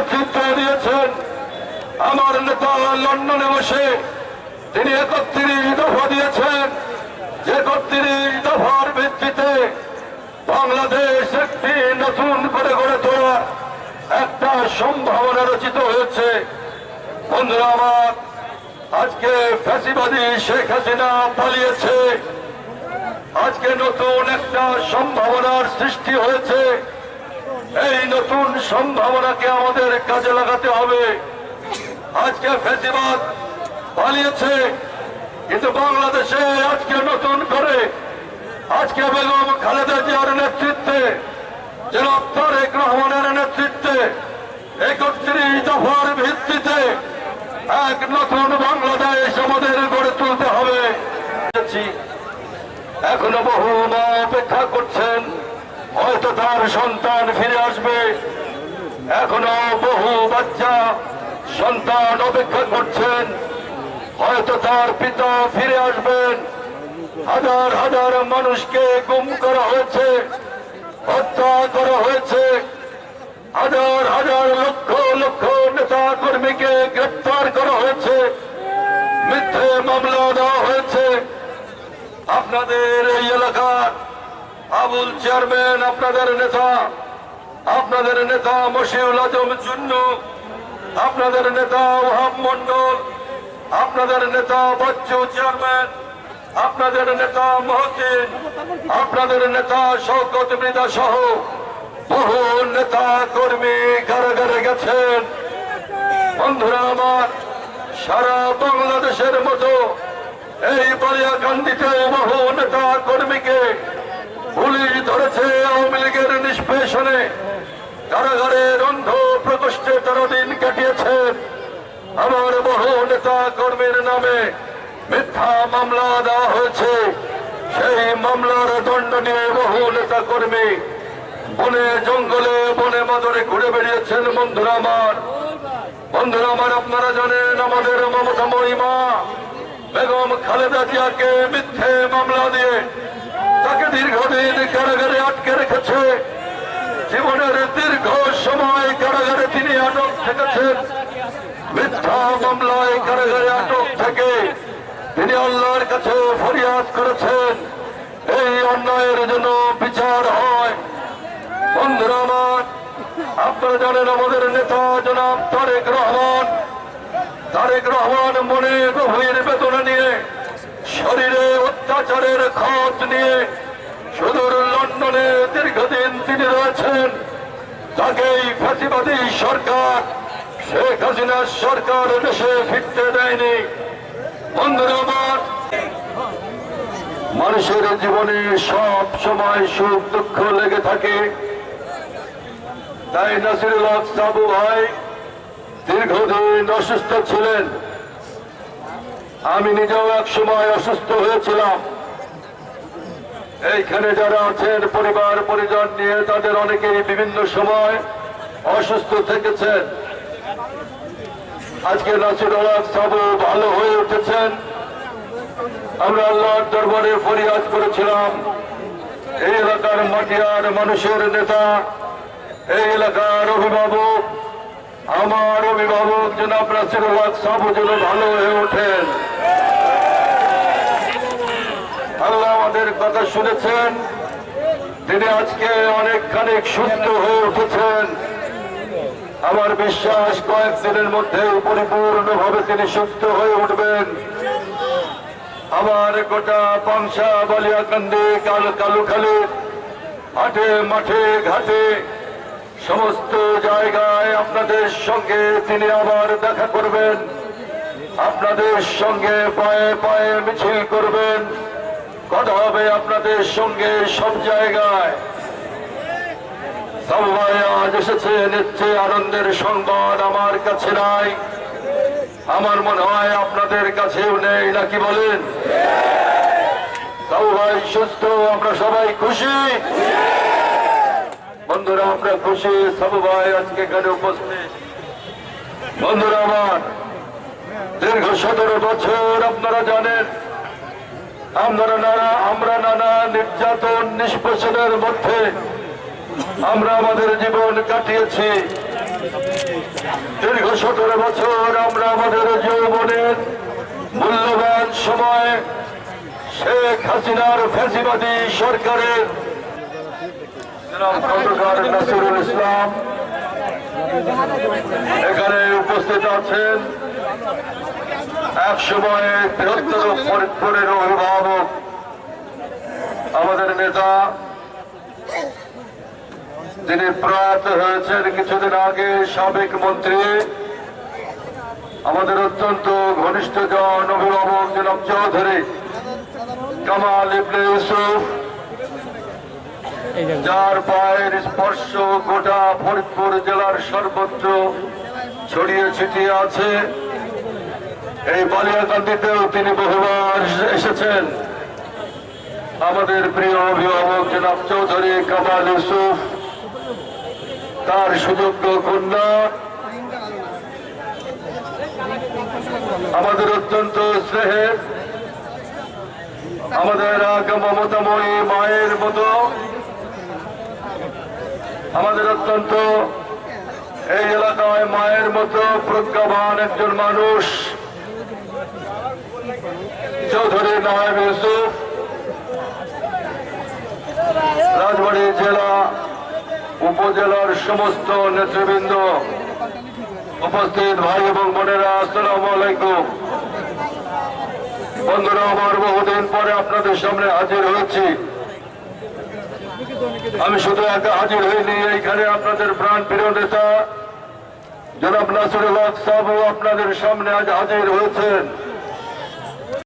নেতৃত্ব দিয়েছেন আমার নেতা লন্ডনে বসে তিনি একত্রিশ দফা দিয়েছেন। যে একত্রিশ দফার ভিত্তিতে বাংলাদেশ একটি নতুন করে গড়ে তোলা একটা সম্ভাবনা রচিত হয়েছে। বন্ধুরা আমার, আজকে ফ্যাসিবাদী শেখ হাসিনা পালিয়েছে। আজকে নতুন একটা সম্ভাবনার সৃষ্টি হয়েছে। এই নতুন সম্ভাবনাকে আমাদের কাজে লাগাতে হবে। আজকে ফেসিবাদ পালিয়েছে, কিন্তু বাংলাদেশে আজকে নতুন করে আজকে বেগম খালেদা জিয়ার নেতৃত্বে, জনাব তারেক রহমানের নেতৃত্বে একত্রিশ দফার ভিত্তিতে এক নতুন বাংলাদেশ আমাদের গড়ে তুলতে হবে। এখনও বহু মা অপেক্ষা করছেন। হয়তো তার সন্তান ফিরে আসবে। এখনও বহু বাচ্চা সন্তান অপেক্ষা করছেন। হয়তো তার পিতা ফিরে আসবেন। হাজার হাজার মানুষকে গুম করা হয়েছে, হত্যা করা হয়েছে। হাজার হাজার লক্ষ লক্ষ নেতা কর্মীকে গ্রেপ্তার করা হয়েছে। মিথ্যে মামলা দেওয়া হয়েছে। আপনাদের এই এলাকার আবুল চেয়ারম্যান, আপনাদের নেতা আপনাদের নেতা মশিউল আজম জুন্নু, আপনাদের নেতা ওহাব মন্ডল আপনাদের নেতা বাচ্চু চেয়ারম্যান, আপনাদের নেতা মহসিন, আপনাদের নেতা শওকত মৃদা সহ বহু নেতা কর্মী কারাগারে গেছেন। বন্ধুরা আমার, সারা বাংলাদেশের মতো এই বালিয়াকান্দিতে বহু নেতা কর্মীকে নিষ্পেষণে কারাগারে রন্ধ প্রকোষ্ঠে তেরো দিন কাটিয়েছেন আমার বহু নেতা কর্মীর নামে মিথ্যা মামলা দেওয়া হয়েছে। সেই মামলার দণ্ড নিয়ে বহু নেতা কর্মী বনে জঙ্গলে বনে মাদরে ঘুরে বেরিয়েছেন বন্ধুরা আমার বন্ধুরা আমার, আপনারা জানেন আমাদের মমতা মহিমা, বেগম খালেদা জিয়াকে মিথ্যে মামলা দিয়ে তাকে দীর্ঘদিন কারাগারে আটকে রেখেছে। জীবনের দীর্ঘ সময় কারাগারে তিনি আটক থেকেছেন। মিথ্যা মামলায় কারাগারে আটক থেকে তিনি আল্লাহর কাছে ফরিয়াদ করেছেন। এই অন্যায়ের জন্য বিচার হয়। বন্ধুরা আমার, আপনারা জানেন আমাদের নেতা জনাব তারেক রহমান তারেক রহমান মনে গভীর বেদনা নিয়ে, শরীরে অত্যাচারের খত নিয়ে সুদূর লন্ডনে দীর্ঘদিন তিনি রয়েছেন। তাকে এই ফাঁসিবাদী সরকার, শেখ হাসিনার সরকার দেশে ফিরতে দেয়নি। বন্ধুরা মানুষের জীবনে সব সময় সুখ দুঃখ লেগে থাকে। তাই নাসিরুল হক সাবু ভাই দীর্ঘদিন অসুস্থ ছিলেন। আমি নিজেও এক সময় অসুস্থ হয়েছিলাম। এইখানে যারা আছেন, পরিবার, পরিজন নিয়ে তাদের অনেকেই বিভিন্ন সময় অসুস্থ থেকেছেন। আজকে নাসিরুল হক সাবু ভালো হয়ে উঠেছেন। আমরা আল্লাহর দরবারে ফরিয়াদ করেছিলাম, এই এলাকার মাটিয়ার মানুষের নেতা, এই এলাকার অভিভাবক, আমার অভিভাবক জনাব নাসিরুল হক সাবু যেন ভালো হয়ে ওঠেন আল্লাহ আমাদের কথা শুনেছেন, তিনি আজকে অনেকখানি সুস্থ হয়ে উঠেছেন। আমার বিশ্বাস, কয়েকদিনের মধ্যে পরিপূর্ণভাবে তিনি সুস্থ হয়ে উঠবেন। আমার গোটা পাংশা বালিয়াকান্দি, কাল কালুখালী, হাটে মাঠে ঘাটে, সমস্ত জায়গায় আপনাদের সঙ্গে তিনি আবার দেখা করবেন। আপনাদের সঙ্গে পায়ে পায়ে মিছিল করবেন। কথা হবে আপনাদের সঙ্গে সব জায়গায়? আজ এসেছে, নিচ্ছে আনন্দের সংবাদ আমার কাছে নাই। আমার মনে হয় আপনাদের কাছেও নেই, নাকি বলেন? সবাই সুস্থ, আমরা সবাই খুশি। বন্ধুরা, আমরা খুশি সব ভাই আজকে এখানে উপস্থিত। বন্ধুরা আমার, দীর্ঘ সতেরো বছর আপনারা জানেন আমরা নানা আমরা নানা নির্যাতন নিষ্পেষণের মধ্যে আমরা আমাদের জীবন কাটিয়েছি। দীর্ঘ সতেরো বছর আমরা আমাদের যৌবনের মূল্যবান সময় শেখ হাসিনার ফ্যাসিবাদী সরকারের নাসিরুল ইসলাম। এখানে উপস্থিত আছেন এক সময় বৃহত্তর ফরিদপুরের অভিভাবক আমাদের নেতা তিনি প্রয়াত হয়েছেন কিছুদিন আগে, সাবেক মন্ত্রী, আমাদের অত্যন্ত ঘনিষ্ঠ জন অভিভাবক জনাব চৌধুরী, কামাল ইবনে ইউসুফ, যার পায়ের স্পর্শ গোটা ফরিদপুর জেলার সর্বত্র ছড়িয়ে ছিটিয়ে আছে। এই বালিয়াকান্দিতেও তিনি বহুবার এসেছেন। আমাদের প্রিয় অভিভাবক জনাব চৌধুরী কামাল ইউসুফ, তার সুযোগ্য কন্যা। আমাদের অত্যন্ত স্নেহের আমাদের মমতাময়ী মায়ের মতো, আমাদের অত্যন্ত এই এলাকায় মায়ের মতো প্রজ্ঞাবান একজন মানুষ। চৌধুরী নায়েব ইউসুফ, রাজবাড়ী জেলা উপজেলার সমস্ত নেতৃবৃন্দ, উপস্থিত ভাই এবং বোনেরা, আসসালামু আলাইকুম। বন্ধুরা, আমার বহুদিন পরে আপনাদের সামনে হাজির হয়েছি। আমি শুধু একা হাজির হইনি, এইখানে আপনাদের প্রাণ প্রিয় নেতা, জনাব নাসিরুল হক সাহেব আপনাদের সামনে আজ হাজির হয়েছেন।